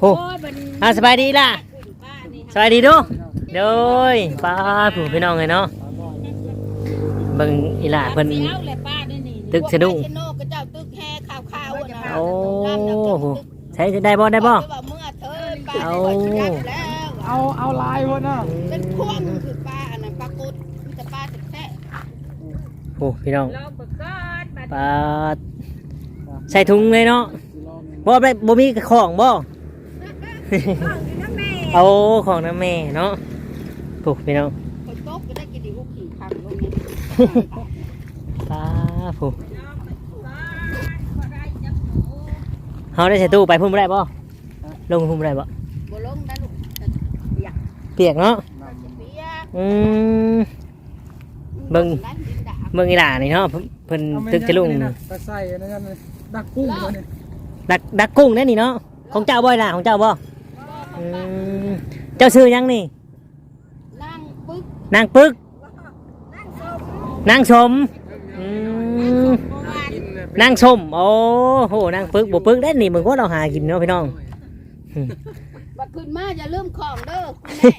โอ้อ่าสบายดีล่ะสบายดีดูโดยป้าผู้พี่น้องเลยเนาะเบิ่งอีหล่าเพิ่นตึกสะดุ้งโนก็เจ้าตึกแห่ขาวๆอะนะโอ้โหใช้ได้บ่ได้บ่เมื่อเธอป้าเอาได้ขอชิยัดแล้วเอาเอาลายพุ่นน่ะเป็นพวงคือป้าอันนั้นปลากุดมีแต่ป้าแท้โอ้พี่น้องป้าใส่ถุงเลยเนาะ บ่ได้บ่มีของบ่เอาของน้ำแม่เนาะโอ้พี่น้องๆคนโต๊ะก็ได้กินดีหุกขี่พังลงนี่ป้าผู้เฮาได้ใส่ตู้ไปพุ่มบ่ได้บ่ลงพุ่มบ่ได้บ่บ่ลงนะลูกจะเปียกเปียกเนาะจะเปียกอืมเบิ่งร้านดินดาเมืองอีหล่านี่เนาะเพิ่นเพิ่นตึกจะลุงนะตะไส้อันนั้นน่ะดักกุ้งตัวนี้ ดักดักกุ้งแน่นี่เนาะของเจ้าบ่อยล่ะของเจ้าบ่อืมเจ้าชื่อหยังนี่นั่งปึ๊กนางปึกนางสมอืมเมื่อวานนางสมโอ้โหนางปึกบ่ปึกได้นี่มึงก็เราหากินเนาะพี่น้อง บัดขึ้นมาอย่าลืมของเด้อคุณแม่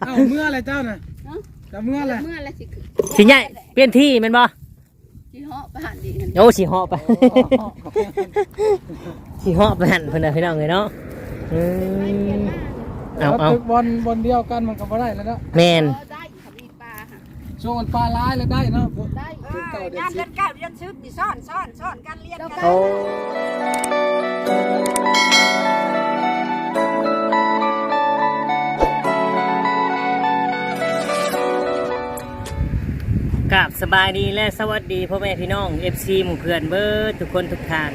เอ้าเมื่ออะไรเจ้าน่ะฮะจะเมื่ออะไรเมื่อไรสิขึ้นสิใหญ่เปลี่ยนที่แม่นบ่ สิเหาะไปหันดีนั่นโอ้สิเหาะไป สิเหาะไปหั่นเพิ่นน่ะพี่น้องเอ้ยเนาะอืมเอาเอาตึกบอลบอลเดียวกันมันก็บ่ได้แล้วเนาะแม่นเออได้ค่ะมีปลาค่ะช่วงมันปลาร้ายแล้วได้เนาะได้ตึกเก่าเดือนยามสิเดือนเก้าเดือนสิบนี่ซ่อนซ่อนซ่อนกันเรียนกัน โอ้ กับสบายดีและสวัสดีพ่อแม่พี่น้อง FC หมู่เพื่อนเบิร์ทุกคนทุกทาน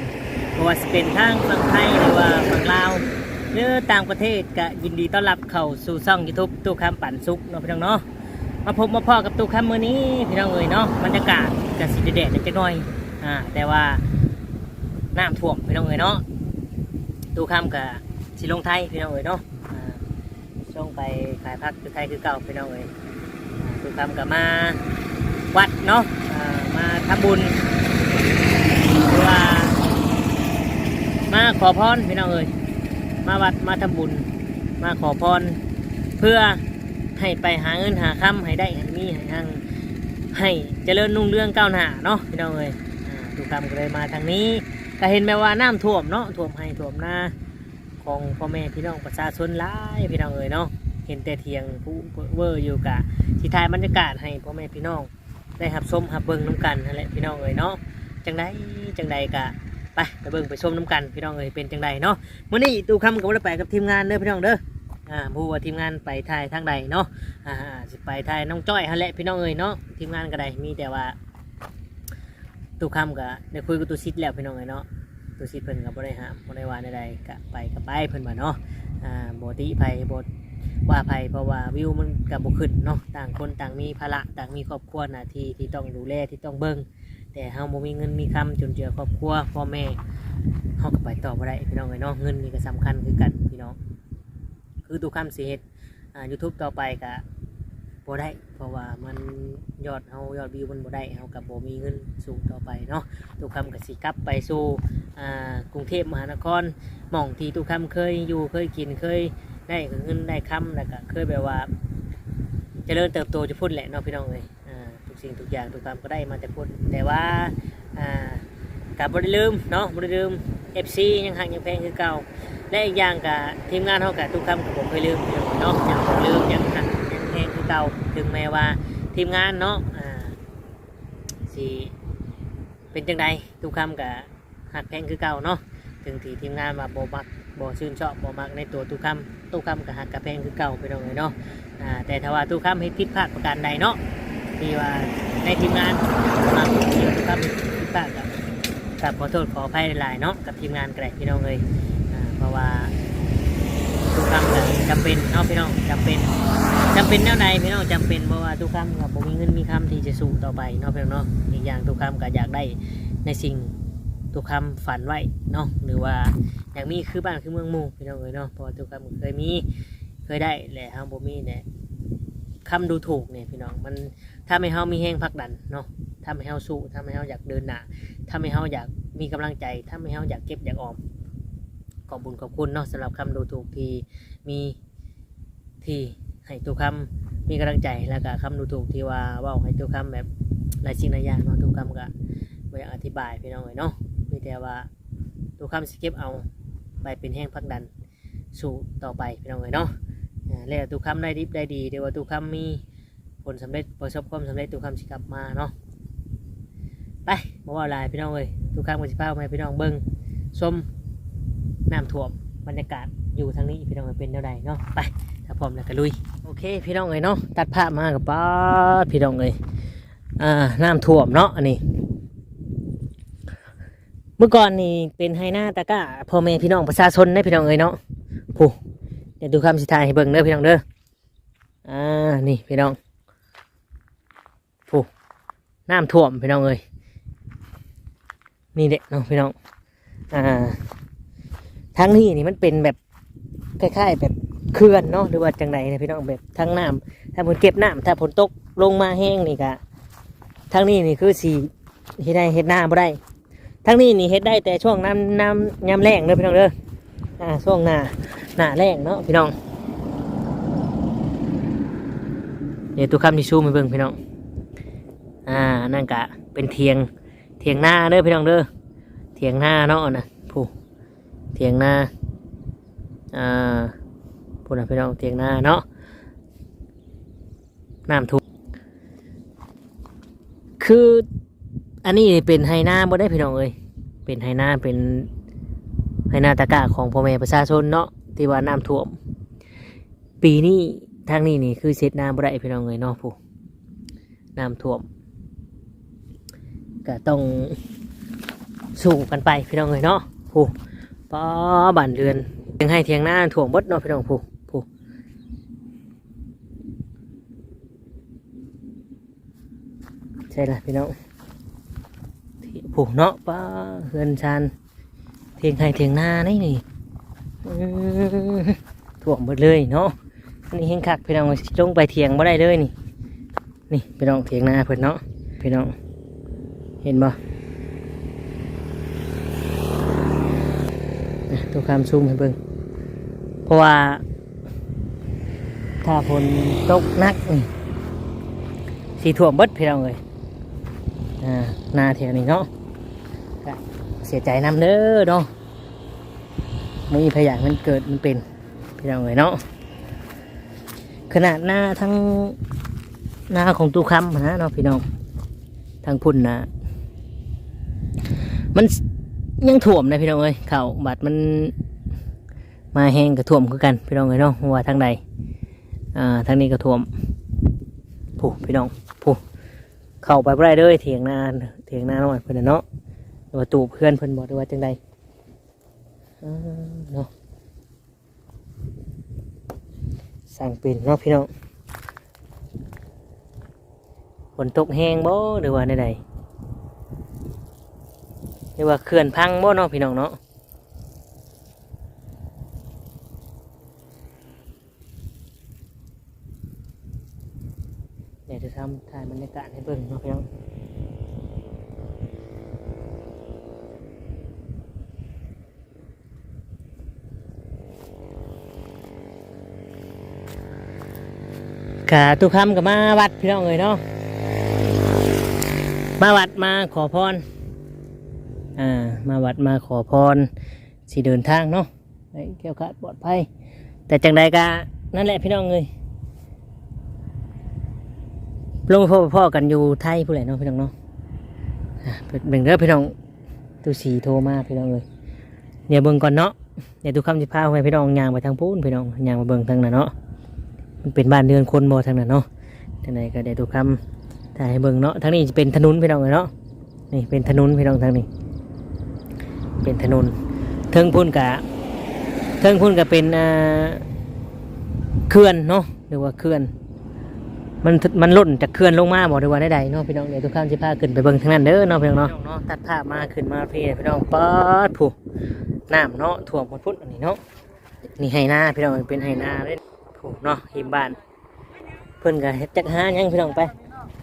เพราะว่าจะเป็นทางฝั่งไทยหรือว่าฝั่งลาวหรือต่างประเทศก็ยินดีต้อนรับเข้าสู่ช่อง YouTube ตู้คำปั่นซุกเนาะพี่น้องเนาะมาพบมาพ่อกับตู้คำมื้อนี้พี่น้องเอ๋ยเนาะบรรยากาศก็สิแดดๆนิดหน่อยอ่าแต่ว่าน้ำท่วมพี่น้องเอ๋ยเนาะตู้คำกับสิลงไทยพี่น้องเอ๋ยเนาะช่วงไปขายพักอยู่ไทยคือเก่าพี่น้องเอ๋ยตู้คำกับมา วัดเนาะมาทำบุญหรือว่ามาขอพรพี่น้องเอ๋ยมาวัดมาทำบุญ มาขอพร เพื่อให้ไปหาเงินหาคำให้ได้ให้มีให้หังให้เจริญรุ่งเรื่องก้าวหน้าเนาะพี่น้องเอ๋ยอ่าตู้คำก็เลยมาทางนี้ก็เห็นแม้ว่าน้ำท่วมเนาะท่วมให้ท่วมหน้าของพ่อแม่พี่น้องประชาชนหลายพี่น้องเอ๋ยเนาะเห็นแต่เทียงผู้เวอร์อยู่กะที่ถ่ายบรรยากาศให้พ่อแม่พี่น้อง ได้หับชมหับเบิ่งน้ำกันนั่นแหละพี่น้องเอ๋ยเนาะจังใดจังใดกะไปไปเบิ่งไปชมน้ำกันพี่น้องเอ๋ยเป็นจังใดเนาะมื้อนี้ตูคำกับว่าไปกับทีมงานเด้อพี่น้องเด้ออ่าผู้ว่าทีมงานไปถ่ายทางใดเนาะอ่าสิไปถ่ายน้องจ้อยหั่นแหละพี่น้องเอ๋ยเนาะทีมงานก็ได้มีแต่ว่าตูคำกับได้คุยกับตูซิดแล้วพี่น้องเอ๋ยเนาะตัวสิเพิ่นก็บ่ได้ห้ามบ่ได้ว่าใดๆก็ไปก็ไปเพิ่นว่าเนาะอ่าโบติไผบ่ ว่าไผเพราะว่าวิวมันก็บ่ขึ้นเนาะต่างคนต่างมีภาระต่างมีครอบครัวหน้าที่ที่ต้องดูแลที่ต้องเบิ่งแต่เฮาบ่มีเงินมีคำจนเจือครอบครัวพ่อแม่เฮาก็ไปต่อบ่ได้พี่น้องเอ้ยเนาะเงินนี่ก็สำคัญคือกันพี่น้องคือทุกคำสิเฮ็ดอ่า YouTube ต่อไปก็บ่ได้เพราะว่ามันยอดเฮายอดวิวมันบ่ได้เฮาก็บ่มีเงินสู้ต่อไปเนาะทุกคำก็สิกลับไปสู่อ่ากรุงเทพมหานครหม่องที่ตุกคำเคยอยู่เคยกินเคย ได้เงินได้คำแล้วก็เคยแบบว่าจเจริญเติบโตจะพูดแหละเนาะพี่น้องเลยทุกสิ่งทุกอย่างทุกคำก็ได้มาแต่พูดแต่ว่าอ่ากับบริลืมเนาะบริลืม FC ยังหักยังแพงคือเก่าและอีกอย่างกับทีมงานเขากับทุกคำกับผมเคยลืมเนาะยังลืมยังหักยังแพงคือเก่าถึงแม้ว่าทีมงานเนาะอ่าสิเป็นจังใดทุกคำกับหักแพงคือเก่าเนาะถึงที่ทีมงานมาโบมัก บชื่นชอบโบมักในตัวตู้คำตู้คำกับหักกับแพงคือเก่าไปตรงเลยเนาะอ่าแต่ถ้าว่าตู้คำให้ผิดพลาดประการใดเนาะที่ว่าในทีมงานมาเกี่ยวตู้คำผิดพลาดกับกับขอโทษขออภัยหลายเนาะกับทีมงานก็ได้พี่น้องเลยอ่าเพราะว่าตู้คำก็จำเป็นเนาะพี่น้องจำเป็นจำเป็นแนวใดพี่น้องจำเป็นเพราะว่าตู้คำกับผมมีเงินมีคำที่จะสู้ต่อไปเนาะพี่น้องเนาะอีกอย่างตู้คำก็อยากได้ในสิ่ง ทุกคำฝันไว้เนาะหรือว่าอยากมีคือบ้านคือเมืองมูพี่น้องเอ้ยเนาะเพราะว่าทุกคำเคยมีเคยได้แหละเฮาบ่มีเนี่ยคำดูถูกเนี่ยพี่น้องมันถ้าไม่เฮามีแห้งผลักดันเนาะถ้าไม่เฮาสู้ถ้าไม่เฮาอยากเดินหน้าถ้าไม่เฮาอยากมีกำลังใจ ถ้าไม่เฮาอยากเก็บอยากออมขอบบุญขอบคุณเนาะสำหรับคำดูถูกที่มีที่ให้ตัวคำมีกำลังใจแล้วก็คำดูถูกที่ว่าว่าให้ตัวคำแบบหลายสิ่งหลายอย่างเนาะตัวคำก็ไม่อยากอธิบายพี่น้องเลยเนาะ แต่ว่าตัวคำสเก็บเอาไปเป็นแห้งพักดันสู่ต่อไปพี่น้องเลยเนาะแล้วตัวคำได้ดีได้ดีเดี๋ยวว่าตัวคำมีผลสำเร็จประสบความสำเร็จตัวคำสิกลับมาเนาะไปมาว่าลายพี่น้องเลยตัวคำกับสิพาไปพี่น้องเบิ้งชมน้ำท่วมบรรยากาศอยู่ทางนี้พี่น้องเอ้ยเป็นเท่าใดเนาะไปถ้าพร้อมแล้วก็ลุยโอเคพี่น้องเอ้ยเนาะตัดภามากับป้าพี่น้องเอ้ยอ่าน้ำท่วมเนาะอันนี้ เมื่อก่อนนี่เป็นไฮนาตะก้าพ่อแม่พี่น้องประชาชนได้พี่น้องเอ้ยเนาะผู้เดี๋ยวดูคำสิทายให้เบิ่งเด้อพี่น้องเด้ออ่านี่พี่น้องผู้น้ำท่วมพี่น้องเอ้ยนี่เด็กเนาะพี่น้องอ่าทั้งนี้นี่มันเป็นแบบคล้ายๆแบบเขื่อนเนาะหรือว่าจังใดนะพี่น้องแบบทั้งน้ำถ้าฝนเก็บน้ำถ้าฝนตกลงมาแห้งนี่กะทั้งนี้นี่คือสีเฮ็ดได้เฮ็ดหน้าบ่ได้ ทั้งนี้นี่เฮ็ดได้แต่ช่วงน้ำน้ำยามแรงเด้อพี่น้องเด้ออ่าช่วงหน้าหน้าแรงเนาะพี่น้องเดี๋ยวตัวคำที่ชูมาเบิ่งพี่น้องอ่านั่นกะเป็นเทียงเทียงหน้าเด้อพี่น้องเด้อเทียงหน้าเนาะนะผู้เถียงหน้าอ่าพูดนะพี่น้องเถียงหนาเนาะน้ำท่วมคือ อันนี้เป็นไฮนาบ่ได้พี่น้องเอ้ยเป็นไฮนาเป็นไฮนาตะกะของพ่อแม่ประชาชนเนาะที่ว่าน้ำท่วม ปีนี้ทางนี้นี่คือเสร็จน้ำบ่ได้พี่น้องเอ้ยเนาะผู้น้ำท่วมก็ต้องสู้กันไปพี่น้องเอ้ยเนาะผู้ป้าบ้านเรือนเทียงให้เทียงหน้าถ่วงบดเนาะพี่น้องผู้ผู้ใช่ละพี่น้อง ที่ผู้เนาะป้าเรือนชานเทียงให้เทียงหน้านี่นี่ถ่วงหมดเลยเนาะนนี้เฮงคักพี่น้องลงไปเทียงบ่ได้เลยนี่ นี่พี่น้องเทียงหน้าเพิ่นเนาะพี่น้อง เห็นบ่ตัวคำซูมให้เบิ่งเพราะว่า ถ้าฝนตกนักนี่สีถ่วมเบิดพี่น้องเลยอ่าหนาแถวนี้เนาะ เสียใจนำเด้อเนาะไม่มีพยานมันเกิดมันเป็นพี่น้องเลยเนาะขนาดหน้าทั้งหน้าของตู้คำนะเนาะพี่น้องทางพุ่นนะมันยังถ่วมนะพี่น้องเอ้ยเข่าบาดมันมาแห้งกระถ่วมคือกันพี่น้องเอ้ยเนาะว่าทางใดอ่าทางนี้กระถ่วมผู้พี่น้องผู้เข้าไปบ่ได้เลยเถียงนาเถียงนาหน่อยเพิ่นน่ะเนาะ รือว่าตู่เพื่อนเพิ่นบอกหรือว่าจังใดเนาะสั่งเป็นเนาะพี่น้องฝนตกแห้งบ่หรือว่าใดๆเรียกว่าเขื่อนพังบ่เนาะพี่น้องเนาะเดี๋ยวจะทำถ่ายบรรยากาศให้เบิ่งเนาะพี่น้อง กะตุกคำกับมาวัดพี่น้องเลยเนาะมาวัดมาขอพรอ่ามาวัดมาขอพรสิเดินทางเนาะให้เกี่ยวขาดปลอดภัยแต่จังใดกะนั่นแหละพี่น้องเลยลงพ่อพ่อกันอยู่ไทยผู้ใดเนาะพี่น้องเนาะเบิ่งเด้อพี่น้องตูสีโทรมาพี่น้องเลยเดี๋ยวเบิ่งก่อนเนาะเดี๋ยวทุกคำสิพาไปพี่น้องยางไปทางพูนพี่น้องยางมาเบิ่งทางนั้นเนาะ มันเป็นบ้านเรือนคนบ่ทางนั้นเนาะจังใดก็เดี๋ยวทุกคำถ่ายให้เบิ่งเนาะทางนี้จะเป็นถนนพี่น้องเลยเนาะนี่เป็นถนนพี่น้องทางนี้ เป็นถนนเทิงพุ่นกะเทิงพุ่นกะเป็นเขื่อนเนาะหรือว่าเขื่อนมันมันล่นจากเขื่อนลงมาบอกหรือว่าใดๆเนาะพี่น้องเดี๋ยวทุกข้ามสิพาขึ้นไปเบิ่งทางนั้นเด้อเนาะพี่น้องเนาะตัดภาพมาขึ้นมาพี่พี่น้องป๊อดผู้น้ำเนาะถ่วมหมดพุ่นอันนี้เนาะนี่ไฮนาพี่น้องเป็นไฮนาเลย เนาะหิมบ้าน เพิ่นก็เฮ็ดจักหาหยังพี่น้องไป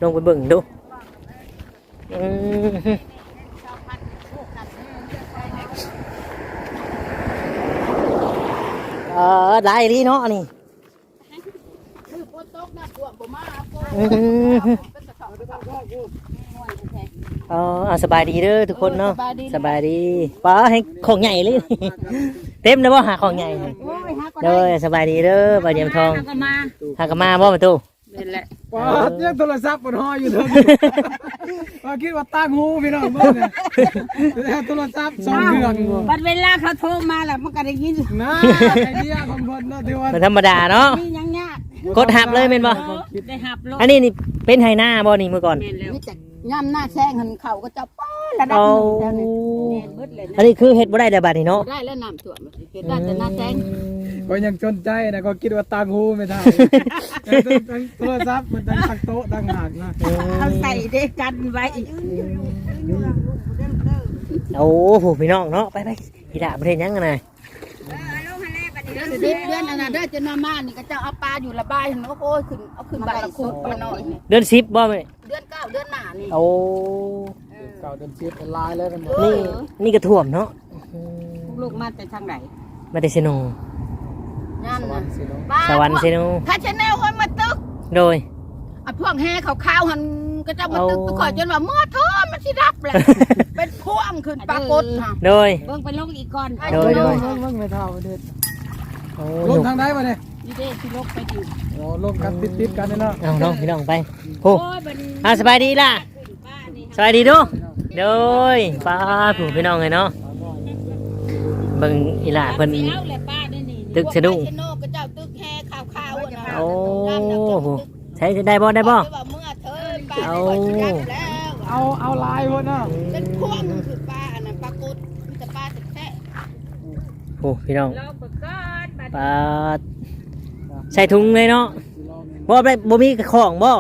ลงไปเบิ่งดูอืมอได้ดีเนาะนี่อฝนตกน้ำท่วมบ่มาฝนอื้อหือเออเอาสบายดีเด้อทุกคนเนาะสบายดีสบายดีป้าให้ของใหญ่เลย เต็มเลยว่าหาของใหญ่ โอ้ยหาก็เด้ได้อสบายดีเด้อบ่าวเดียมทองก็มาหากนมาบ่ประตูนี่แหละปาดยังโทรศัพท์บนห้อยอยู่เถอะว่าคิดว่าตั้งหูพี่น้องเบิ่งเนี่ยแล้วโทรศัพท์สองเครื่องบ่บัดเวลาเขาโทรมาแล้วมันก็ได้ยินนะไอเดียของเพิ่นเนาะที่ว่ามันธรรมดาเนาะมีหยังยากกดหับเลยแม่นบ่ได้หับลงอันนี้นี่เป็นไฮหน้าบ่นี่เมื่อก่อนมีแต่ ย่ำหน้าแซงหันเขาก็จะป้อระดับเอาหนึ่งแล้วนี่แม่นเบิดเลยอันนี้คือเฮ็ดบ่ได้แต่บัดนี้เนาะได้แล้วน้ำท่วมเป็นได้แต่หน้าแซงก็ยังจนใจนะก็คิดว่าตั้งหูไม่ได้โทรศัพท์มันตั้งตั้งโต๊ะตั้งหากนะเขาใส่ด้วยกันไว้โอ้โหพี่น้องเนาะไปไปอีดาประเทศยังกันนะเดือนสิบเดือนอันนั้นเดือนจะนอนมานี่ก็จะเอาปลาอยู่ระบายเห็นว่าโอ้ยขึ้นเอาขึ้นบาละคุดมาหน่อย เดือนสิบบ่แม่ เดือนเก้าเดือนหน้านี่โอ้เก่าเดินชีพเป็นลายแล้วกันหมดนี่นี่ก็ท่วมเนาะลูกมาแต่ทางไหนมาแต่เซโนนั่นวันะนสิเนาะสวรรค์เซโนถ้าชาแนลคนมาตึกโดย อะพวกแห่ขาวๆหันก็จะมาตึกเอาไปขอจนว่าเมื่อเธอมันสิรับแหละ เป็นพ่วงขึ้นปรากฏค่ะ โดย เบิ่งไปลงอีกก่อน โดยโดย เบิ่งเบิ่งไม่เท่าเด็ดโอ้ลยงทางใดมาเนี่ย นี่เด้ที่ลกไปอยู่โอ้ลงกันติดติดๆกันเลยเนาะเอาน้องพี่น้องไปโอ้โอ้ยมันอะสบายดีล่ะป้านี่สบายดีดูโดยป้าผู้พี่น้องเลยเนาะเบิ่งอีหล่าเพิ่นเล่าแหละป้านี่นี่ตึกสะดุ้ง พวไม้เชโนก็เจ้าตึกแห่ขาวๆอะนะโอ้โหใช้ได้บ่ได้บ่ว่าเมื่อเธอป้าเอาได้ก่อนสิรับแล้วเอาเอาลายพวกเนาะเป็นพ่วงคือป้าอันนั้นปรากฏมีแต่ป้าแท้โอ้พี่น้องๆเราเบิกก่อนบัดป้า ใส่ถุงเลยเนาะบ่ได้บ่มีของบ่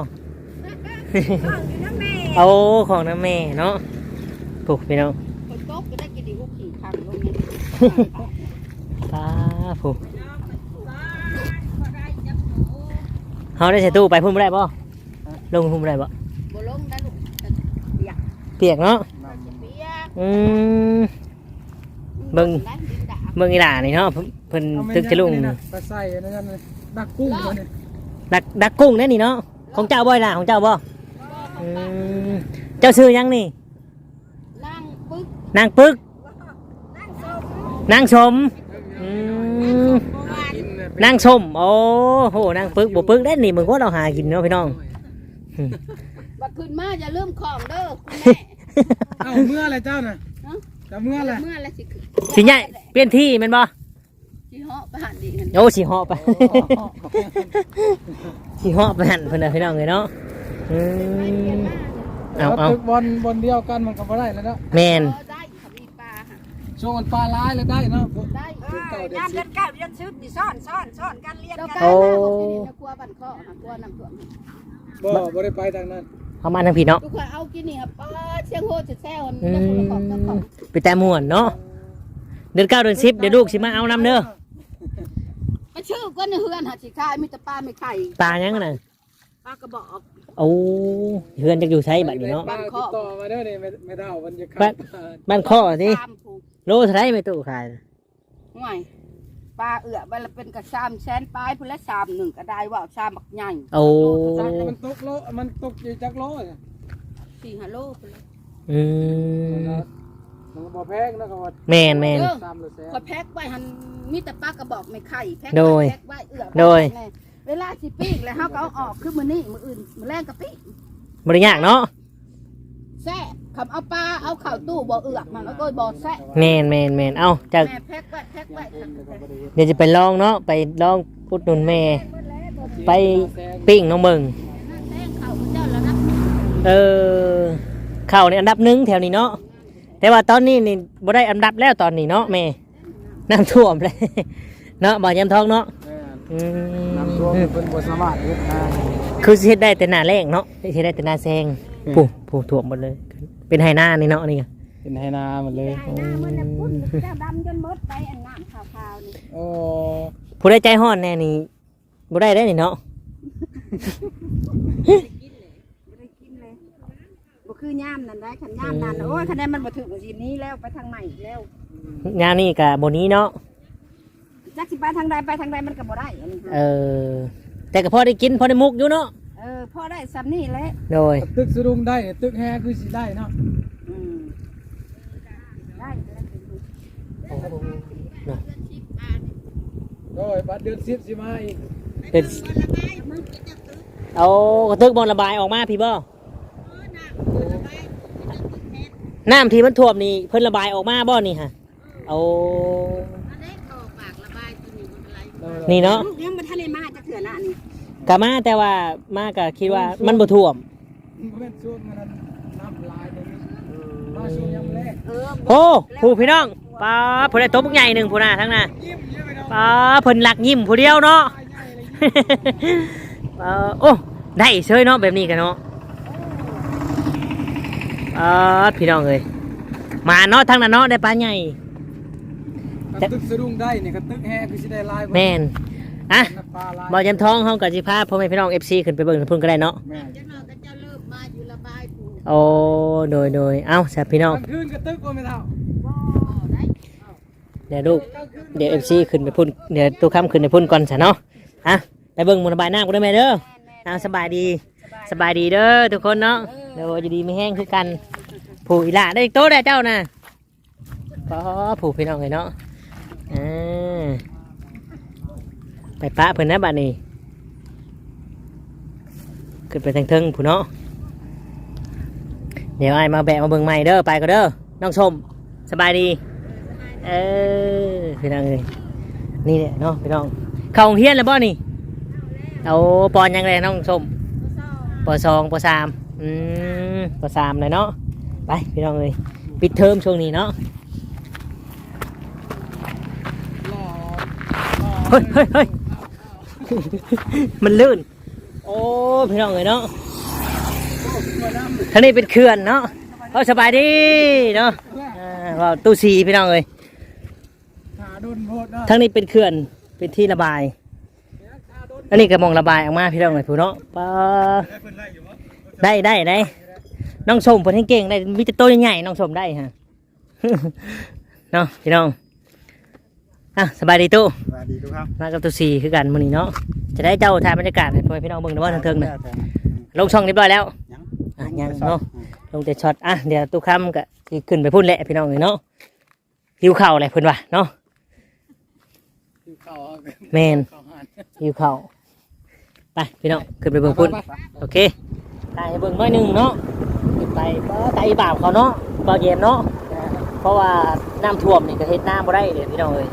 เอาของน้ำแม่เนาะโอ้พี่น้องคนตกก็ได้กินดีหุกขี่ครั้งลงนี่ป้าผู้เฮาได้ใส่ตู้ไปพุ่มบ่ได้บ่ลงพุ่มบ่ได้บ่บ่ลงได้ลูกเปียกเปียกเนาะเปียกอืมเบิ่งได้ดินดาเบิ่งอีหล่านี่เนาะเพิ่นเพิ่นเอาแม่ตึกจะลุงนี่นะไปใส่อันนั่นเลย ดักกุ้งมาเนี่ยดักดักกุ้งนั่นนี่เนาะของเจ้าบ่อยล่ะของเจ้าบ่อืมเจ้าซื้อยังนี่นั่งปึ๊กนางปึกนางชมอืมกินเนี่ยนางชมโอ้โหนางปึกบ่ปึกได้นี่มึงก็เราหากินเนาะพี่น้อง บัดขึ้นมาอย่าลืมของเด้อคุณแม่เอาเมื่ออะไรเจ้าน่ะฮะจะเมื่ออะไรเมื่อไรสิขึ้นสิใหญ่เปลี่ยนที่แม่นบ่สิเหาะไปหันดีกัน โอ้สิเหาะไปสิเหาะไปหั่นเพิ่นน่ะพี่น้องเอ้ยเนาะอืมเอาเอาตึกบอลบอลเดียวกันมันก็บ่ได้แล้วเนาะแม่นเออได้ค่ะมีปลาค่ะช่วงมันปลาร้ายแล้วได้เนาะได้เออยามเดือนเก้าเดือนสิบนี่ซ่อนซ่อนซ่อนกันเรียนเจ้ากันการหน้าบอกที่นี่นะกลัวบันข้อค่ะกลัวน้ำท่วมบ่บ่ได้ไปทางนั้นเอามาทางพี่เนาะทุกคนเอากินนี่ครับป้าเชียงโฮจะแซวแล้วคนละของเจ้าของไปแต่ม่วนเนาะเดือนเก้าเดือนสิบเดี๋ยวลูกสิมาเอานำเด้อ มาชื่อก็ในเฮือนหาสิขายมีแต่ปลาไม่ไข่ปลายังน่ะปลากระบอกโอ้เฮือนจะอยู่ใช้บัดนี้เนาะ บ้านติดต่อมาเด้อนี่ไม่ไม่เท่ามันจะบ้านบ้านข้อสิตามผูกโลเท่าไหรไม่ตู้ขายห่วยปลาเอือมันละเป็นกระซามแสนปลายพุ่นละสามหนึ่งก็ได้ว่าซามบักใหญ่โอ้มันตกโลมันตกอยู่จักโลเนี่ยสี่ฮัลโหลพุ่นละอืม มันก็บ่แพงนะก็ว่าแมนแมนสามหรือแสนพอแพ็กไว้หันมีแต่ปลากระบอกไม่ไข่แพ็กโดยแพ็กไว้เอือโดยเวลาสิปีกแล้วเขาก็เอาออกคือมือนี่มืออื่นมือแรงกะปิบริยากเนาะแซ่คำเอาปลาเอาข่าวตู้บ่เอือกมันแล้วก็บ่แซ่แมนแมนแมนเอาจาก แม่แพ็กไว้แพ็กไว้เดี๋ยวจะไปลองเนาะไปลองพุดหนุนแม่ ไป ปิ้งน้องเบิงแซงข่าวเจ้าแล้วนะเออเข้าในอันดับหนึ่งแถวนี้เนาะ แต่ว่าตอนนี้นี่บ่ได้อันดับแล้วตอนนี้เนาะแม่น้ำท่วมเลยเนาะบ่อยำทองเนาะอืมน้ำท่วมเพิ่นบ่สามารถเฮ็ดได้คือสิเฮ็ดได้แต่หน้าแรงเนาะเฮ็ดได้แต่หน้าแซงผู้ผู้ท่วมหมดเลย เป็นไฮหน้านี่เนาะนี่ไงเป็นให้นาหมดเลยหน้ามันน่ะพุ่นเจ้าดำจนหมดไปอันน้ำขาวๆนี่โอ้ผู้ได้ใจห้อนแน่นี่บ่ได้ได้นี่เนาะ บ่ได้กินเลยบ่ คือย่ามนั่นได้คันย่ามนั่นน่ะโอ้ยคะแนนมันบ่ถึงสินี้แล้วไปทางใหม่อีกแล้วงานนี่กับโบนี้เนาะจักสิไปทางใดไปทางใดมันก็บ่ได้อันนี้เออแต่ก็พอได้กินพอได้มุกอยู่เนาะเออพอได้ซ้ำนี่แหละโดยตึกสะดุงได้ตึกแฮคือสิได้เนาะอืมได้แล้ว โอ้ยบัดเดือน10สิมาอีกเป็นเอากระทึกบอลระบายออกมาพี่บ่ น้ำที่มันท่วมนี่เพิ่นระบายออกมาบ่นี่ฮะเอานี่เนาะลูกยังบ่ทันได้มาจักเทื่อละอันนี้กะมาแต่ว่ามาก็คิดว่ามันบ่ท่วมมันเป็นช่วงนั้นน้ำลายตรงนี้มาช่วงยังแรกเออโอ้ผู้พี่น้องป้าเพิ่นได้ตบใหญ่หนึ่งผู้น่ะทั้งน่ะยิ้มเยอะไปเนาะป้าเพิ่นหลักยิ้มผู้เดียวเนาะป้าโอ้ได้เชยเนาะแบบนี้กันเนาะ ป้าพี่น้องเอ้ยมาเนาะทั้งนั้นเนาะได้ปลาใหญ่ถ้าตึกสะดุงได้เนี่ยก็ตึกแฮคือสิได้ลายแม่นอะน้ำปลาลายบ่ยำท้องเฮาก็สิพาพ่อแม่พี่น้อง FC ขึ้นไปเบิ่งพุ่นก็ได้เนาะแม่เจ้าน้องก็เจ้าเริ่มมาอยู่ระบายปูโอ้โดยโดยเอ้าแซ่บพี่น้องกลางคืนก็ตึกว่าไม่เท่าบ่ได้เดี๋ยวลูกเดี๋ยว FC ขึ้นไปพุ่นเดี๋ยวตู้ค้ำขึ้นไปพุ่นก่อนซะเนาะอะไปเบิ่งหมนระบายน้ำกันเด้อแม่เด้อเอาสบายดี สบายดีเด้อทุกคนเนาะเดี๋ยวจะดีไม่แห้งคือกันผู้อีหล่าได้อีกโต๊ะได้เจ้าน่ะก็ผู้พี่น้องเลยเนาะอ่าไปปะเพิ่นนะบัดนี้ขึ้นไปทางเทิงผู้เนาะเดี๋ยวไอ้ายมาแบะมาเบิ่งใหม่เด้อไปก็เด้อน้องชมสบายดีเออพี่น้องเลยนี่เนี่ยเนาะพี่น้องเข้าโรงเรียนแล้วบ่นี่เอาปอนยังไงน้องชม ปสองปสามอืมปสามเลยเนาะไปพี่น้องเลยปิดเทอมช่วงนี้เนาะหล่อเฮ้ยเฮ้ยเฮ้ยมันลื่น โอ้พี่น้องเลยเนาะท่างนี้เป็นเขื่อนเนาะเอาสบายดีเนาะอ่าว่าตู้สีพี่น้องเลยขาโดนโพดนะทั้งนี้เป็นเขื่อนเป็นที่ระบาย อันนี้ก็มองระบายออกมาพี่น้องเลยผู้เนาะปาได้ได้ได้น้องชมเพิ่นให้เก่งได้มีแต่ตัวใหญ่ๆน้องชมได้ฮะเนาะพี่น้องอะสบายดีตู้สวัสดีทุกครับมากับตัวซีคือกันมื้อนี้เนาะจะได้เจ้าถ่ายบรรยากาศให้พ่อแม่พี่น้องเบิ่งนะว่าทางเทิงน่ะลงช่องเรียบร้อยแล้วอะยังเนาะลงแต่ช็อตอะเดี๋ยวตู้ค้ำก็สิขึ้นไปพุ่นแหละพี่น้องเลยเนาะหิวข้าวแหละเพิ่นว่าเนาะเข้าแมนเข้าหานหิวข้าว ไปพี่น้องขึ้นไปเบิ่งพุ่นโอเคตายเบิ่งน้อยหนึ่งเนาะขึ้นไปบ่ตายบาปเขาเนาะบ่เย็นเนาะเพราะว่าน้ำท่วมนี่ก็เฮ็ดน้ำบ่ได้เลยพี่น้องเอ้ย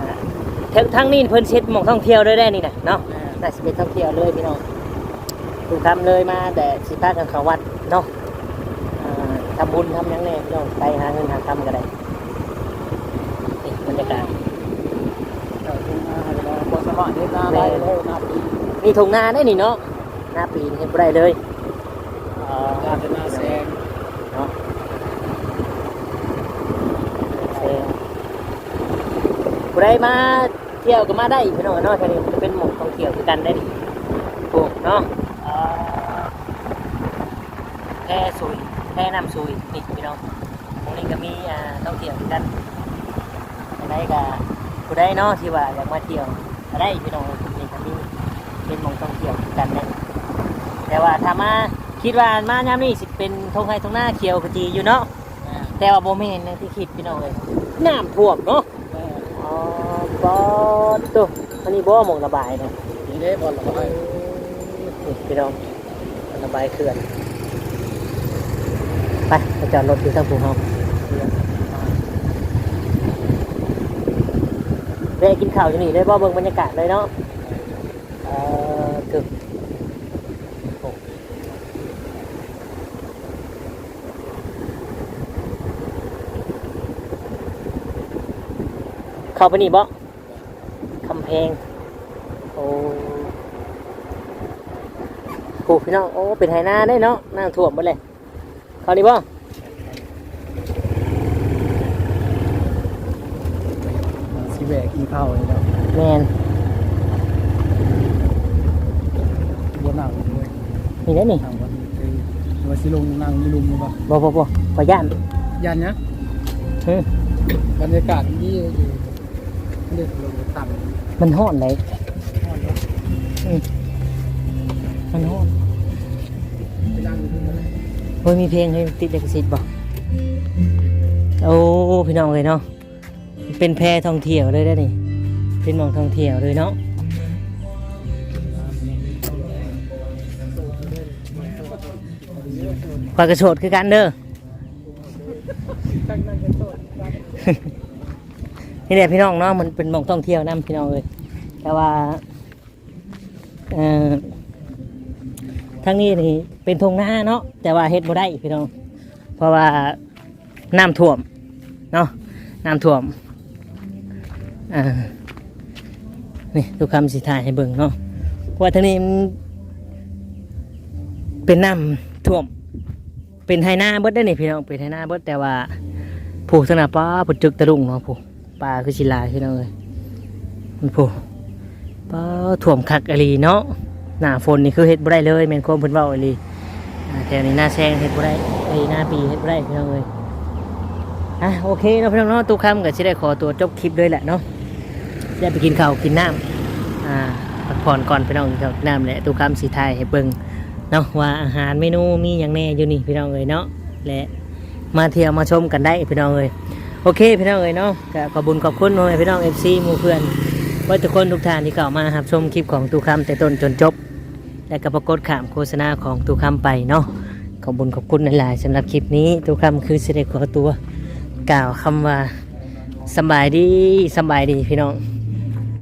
อ่าทั้งทั้งนี้เพิ่นเช็ดหมองท่องเที่ยวด้วยได้นี่น่ะเนาะน่าสิเป็นท่องเที่ยวเลยพี่น้องถูกทำเลยมาแต่สิพากันเข้าวัดเนาะอ่าทำบุญทำหยังแน่พี่น้องไปหาเงินหาทำก็ได้นี่บรรยากาศบทสมัครเฮ็ดหน้าได้เลยหน้าปี มีทงนาได้นี่เนาะหน้าปีนี่เฮ็ดบ่ได้เลยอ่าหน้าจะน้าแซงเนาะโอเคผู้ใดมาเที่ยวก็มาได้พี่น้องเนาะแถวนี้จะเป็นหมู่ท่องเที่ยวคือกันได้ดิถูกเนาะแพร่ซุยแพร่น้ำซุยนี่พี่น้องตรงนี้ก็มีอ่าท่องเที่ยวคือกันผู้ก็ผู้ใดเนาะที่ว่าอยากมาเที่ยวก็ได้พี่น้องนี่ก็มีเป็นหมู่ ท่องเที่ยวคือกันได้แต่ว่าถ้ามาคิดว่ามายามนี้สิเป็นทงไฮทงหน้าเขียวขจีอยู่เนาะแต่ว่าโบแม่นอย่างที่คิดพี่น้องเลยน้ำท่วมเนาะอ๋อบอสตัวอันนี้บ่หมองระบายนะนี่ได้บอลระบายนี่พี่น้องระบายเขื่อน ไปไปจอดรถอยู่ทางภูเขาแวะกินข้าวอยู่นี่เลยบ่เบิ่งบรรยากาศเลยเนาะเอ่อถึงโอ้ เข้าไปนี่บ่คำแพงโอ้โหพี่น้องโอ้เป็นไหนาได้เนาะน้ำท่วมหมดเลยเข้านี่บ่สิแบกกินข้าวเลยแล้วแมนบนหนังเลยนี่ได้นี่ทางวันนี้คือว่าสิลงนั่งมีลุมมั้ยบ่บ่บ่ขอย่านยันเนี้ยเฮ้ยบรรยากาศดีอยู่เด็กลงต่ำมันฮ้อนเลยอืมมันฮ้อนไปนั่งอยู่ตรงนั้นเลยโอ้ยมีเพลงให้ติดลิขสิทธิ์บ่โอ้พี่น้องเลยเนาะเป็นแพร่ท่องเที่ยวเลยได้อนี่เป็นหมองท่องเที่ยวเลยเนาะปลากระโฉดคือกันเด้อนี่ ที่แหละพี่น้องเนาะมันเป็นหมองท่องเที่ยวนํพี่น้องเลยแต่ว่าเอ่อทั้งนี้นี่เป็นทงหน้าเนาะแต่ว่าเฮ็ดบ่ได้พี่น้อง เพราะว่าน้ำท่วมเนาะน้ำท่วมอ่านี่ทุกคำสิถ่ายให้เบิ่งเนาะเพราะว่าทางนี้มันเป็นน้ำท่วม เป็นไฮนาเบิดได้นี่พี่น้องเป็นไฮนาเบิดแต่ว่าผูกสนาป้าผูกจึกตะลุงเนาะผูก ปลาคือชิลายพี่น้องเลยมันผูป้าท่วมคักอหลีเนาะหน้าฝนนี่คือเฮ็ดบ่ได้เลยแม่นความเพิ่นเว้าอลีแต่นี่หน้าแซงเฮ็ดบ่ได้ไอ้หน้าปีเฮ็ดบ่ได้พี่น้องเลยอะโอเคเนาะพี่น้องเนาะตุกคำก็สิได้ขอตัวจบคลิปเลยแหละเนาะได้ไปกินข้าวกินน้ำอ่าพักผ่อนก่อนพี่น้องกินข้าวกินน้ำแหละตุกคำสิถ่ายให้เบิ่งเนาะว่าอาหารเมนูมีอย่างแน่อยู่นี่พี่น้องเอ้ยเนาะและมาเที่ยวมาชมกันได้พี่น้องเอ้ย โอเคพี่น้องเอ้ยเนาะขอบุญขอบคุณพี่น้องเอฟซีมูเพื่อนว่าทุกคนทุกท่านที่เข้ามาครับชมคลิปของตูคำแต่ต้นจนจบ และก็ปรากฏข่ามโฆษณาของตูคำไปเนาะขอบุญขอบคุณหลายๆสำหรับคลิปนี้ตูคำคือเสด็จขอตัว กล่าวคำว่าสบายดีสบายดีพี่น้อง